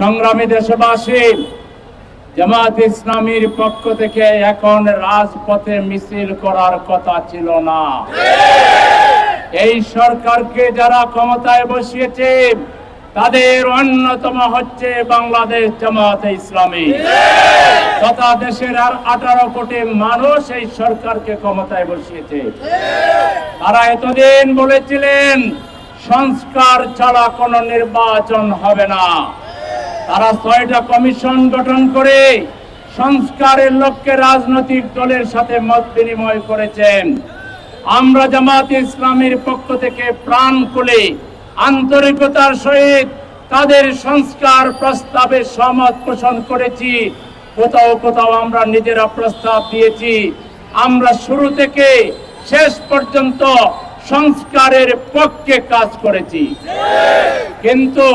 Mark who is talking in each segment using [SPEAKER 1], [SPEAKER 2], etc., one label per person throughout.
[SPEAKER 1] সংগ্রামী দেশবাসী জামাত ইসলামীর পক্ষ থেকে এখন রাজপথে মিছিল করার কথা ছিল না। এই সরকারকে যারা ক্ষমতায় বসিয়েছে, তাদের অন্যতম হচ্ছে বাংলাদেশ জামাত ইসলামী। তথা দেশের আর আঠারো কোটি মানুষ এই সরকারকে ক্ষমতায় বসিয়েছে। তারা এতদিন বলেছিলেন, সংস্কার ছাড়া কোনো নির্বাচন হবে না। তারা ছয়টা কমিশন গঠন করে সংস্কারের লক্ষ্যে রাজনৈতিক দলের সাথে মত বিনিময় করেছেন। আমরা জামাত ইসলামের পক্ষ থেকে প্রাণ খুলে আন্তরিকতার সহিত তাদের সংস্কার প্রস্তাবে সহমত পোষণ করেছি। কোথাও কোথাও আমরা নিজেরা প্রস্তাব দিয়েছি। আমরা শুরু থেকে শেষ পর্যন্ত সংস্কারের পক্ষে কাজ করেছি। কিন্তু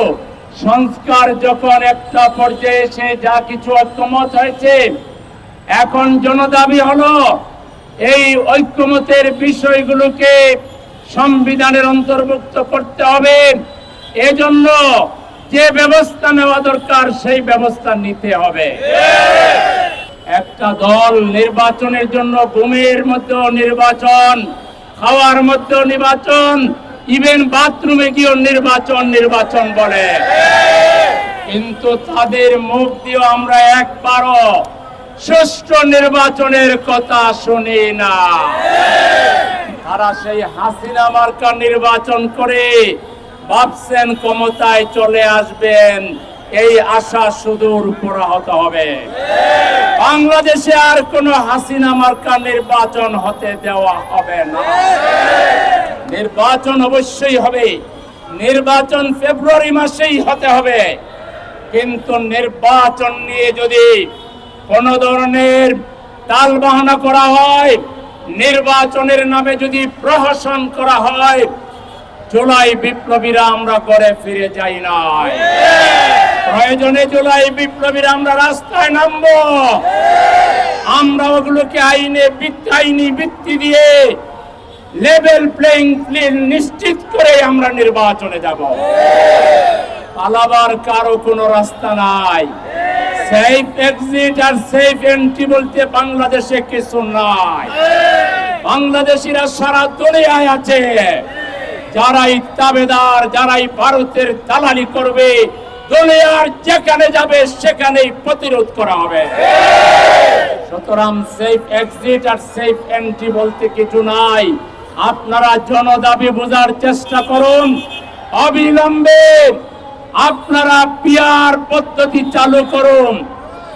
[SPEAKER 1] সংস্কার যখন একটা পর্যায়ে এসে যা কিছু ঐক্যমত হয়েছে, এখন জনদাবি হলো এই ঐক্যমতের বিষয়গুলোকে সংবিধানের অন্তর্ভুক্ত করতে হবে। এজন্য যে ব্যবস্থা নেওয়া দরকার, সেই ব্যবস্থা নিতে হবে। একটা দল নির্বাচনের জন্য ভূমির মধ্যেও নির্বাচন, খাওয়ার মধ্যেও নির্বাচন ইভেন বাথরুমে গিয়েও নির্বাচন নির্বাচন বলে। কিন্তু তাদের মুখ দিয়ে আমরা একবারও সুষ্ঠু নির্বাচনের কথা শুনি না। তারা সেই হাসিনা মার্কা নির্বাচন করে ভাবছেন ক্ষমতায় চলে আসবেন। এই আশা সুদূর পুরাহত হবে। বাংলাদেশে আর কোনো হাসিনা মার্কা নির্বাচন হতে দেওয়া হবে না। নির্বাচন অবশ্যই হবে। নির্বাচন ফেব্রুয়ারি মাসেই হতে হবে। কিন্তু নির্বাচন নিয়ে যদি কোন ধরনের তাল বাহানা করা হয়, নির্বাচনের নামে যদি প্রহসন করা হয়, জুলাই বিপ্লবীরা আমরা করে ফিরে যাই নাই। প্রয়োজনে জুলাই বিপ্লবীরা আমরা রাস্তায় নামবো। আমরা ওগুলোকে আইনে আইনি ভিত্তি দিয়ে লেভেল প্লেইং ফিল্ড নিশ্চিত করে আমরা নির্বাচনে যাব। পালাবার কারও কোনো রাস্তা নাই। সেফ এক্সিট আর সেফ এন্ট্রি বলতে বাংলাদেশে কিছু নাই। বাংলাদেশিরা সারা দুনিয়ায় আছে। যারাই তাবেদার, যারাই ভারতের দালালি করবে, দুনিয়ার যেখানে যাবে সেখানেই প্রতিরোধ করা হবে। সুতরাং সেফ এক্সিট আর সেফ এন্ট্রি বলতে কিছু নাই। আপনারা জনদাবি বোঝার চেষ্টা করুন। অবিলম্বে আপনারা পিয়ার পদ্ধতি চালু করুন।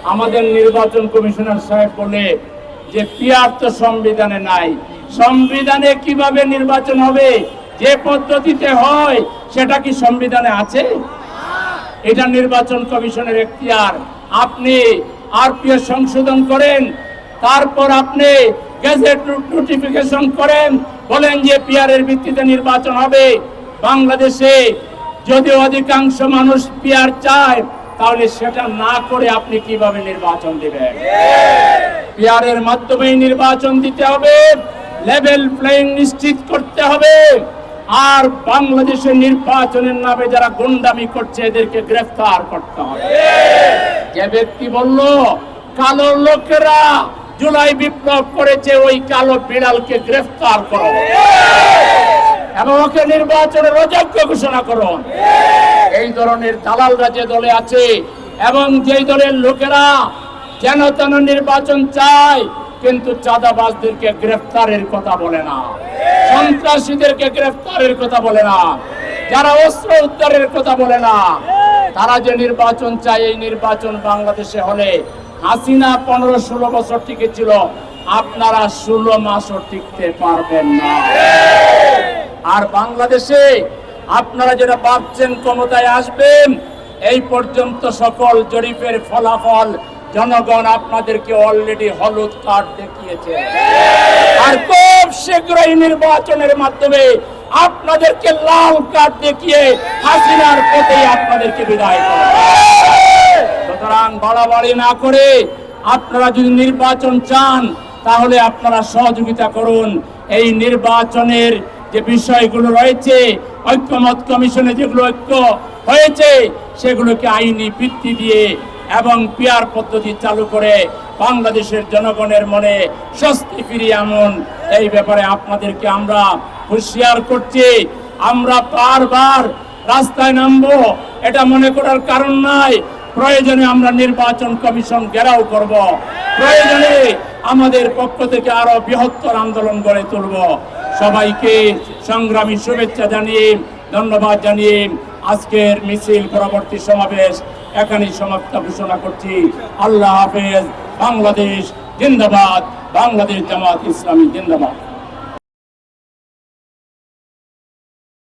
[SPEAKER 1] আমাদের নির্বাচন কমিশনার সাহেব বলে যে পিয়ার তো সংবিধানে নাই। সংবিধানে কীভাবে নির্বাচন হবে? যে পদ্ধতিতে হয়, সেটা কি সংবিধানে আছে? এটা নির্বাচন কমিশনের এখতিয়ার। আপনি আরপিও সংশোধন করেন, তারপর আপনি গেজেট নোটিফিকেশন করেন, বলেন যে পিয়ারের ভিত্তিতে নির্বাচন হবে। বাংলাদেশে যদি অধিকাংশ মানুষ পিয়ার চায়, তাহলে সেটা না করে আপনি কীভাবে নির্বাচন দিবেন? পিয়ারের মাধ্যমেই নির্বাচন দিতে হবে লেভেল প্লেইং নিশ্চিত করতে হবে। আর বাংলাদেশের নির্বাচনের নামে যারা গুন্ডামি করছে, এদেরকে গ্রেফতার করতে হবে। যে ব্যক্তি বলল, কালো লোকেরা জুলাই বিপ্লব করেছে, ওই কালো বিড়ালকে গ্রেফতার করো। এবং ওকে নির্বাচনের অযোগ্য ঘোষণা করুন এই ধরনের দালালরা যে দলে আছে, এবং যেই দলের লোকেরা যেন তেন নির্বাচন চায়, কিন্তু চাঁদাবাজদেরকে গ্রেফতারের কথা বলে না। সন্ত্রাসীদেরকে গ্রেফতারের কথা বলে না। যারা অস্ত্র উদ্ধারের কথা বলে না। তারা যে নির্বাচন চায়, এই নির্বাচন বাংলাদেশে হলে হাসিনা পনেরো ষোলো বছর টিকেছিল, আপনারা ষোলো মাসও টিকতে পারবেন না। আর বাংলাদেশে আপনারা যেটা ভাবছেন ক্ষমতায় আসবেন, এই পর্যন্ত সকল জরিপের ফলাফল জনগণ আপনাদেরকে অলরেডি হলুদ কার্ড দেখিয়েছে। আর খুব শীঘ্রই নির্বাচনের মাধ্যমে আপনাদেরকে লাল কার্ড দেখিয়ে হাসিনার পথে আপনাদেরকে বিদায় করবে। সুতরাং বাড়াবাড়ি না করে আপনারা যদি নির্বাচন চান, তাহলে আপনারা সহযোগিতা করুন। এই নির্বাচনের যে বিষয়গুলো রয়েছে, ঐক্যমত কমিশনে যেগুলো ঐক্য হয়েছে, সেগুলোকে আইনি ভিত্তি দিয়ে এবং পিয়ার পদ্ধতি চালু করে বাংলাদেশের জনগণের মনে স্বস্তি ফিরিয়ে এমন এই ব্যাপারে আপনাদেরকে আমরা হুঁশিয়ার করছি। আমরা বারবার রাস্তায় নামবো, এটা মনে করার কারণ নাই। প্রয়োজনে আমরা নির্বাচন কমিশন ঘেরাও করব। প্রয়োজনে আমাদের পক্ষ থেকে আরও বৃহত্তর আন্দোলন গড়ে তুলব। সবাইকে সংগ্রামী শুভেচ্ছা জানিয়ে, ধন্যবাদ জানিয়ে আজকের মিছিল পরবর্তী সমাবেশ এখানেই সমাপ্ত ঘোষণা করছি। আল্লাহ হাফেজ, বাংলাদেশ জিন্দাবাদ, বাংলাদেশ জামাত ইসলামী জিন্দাবাদ।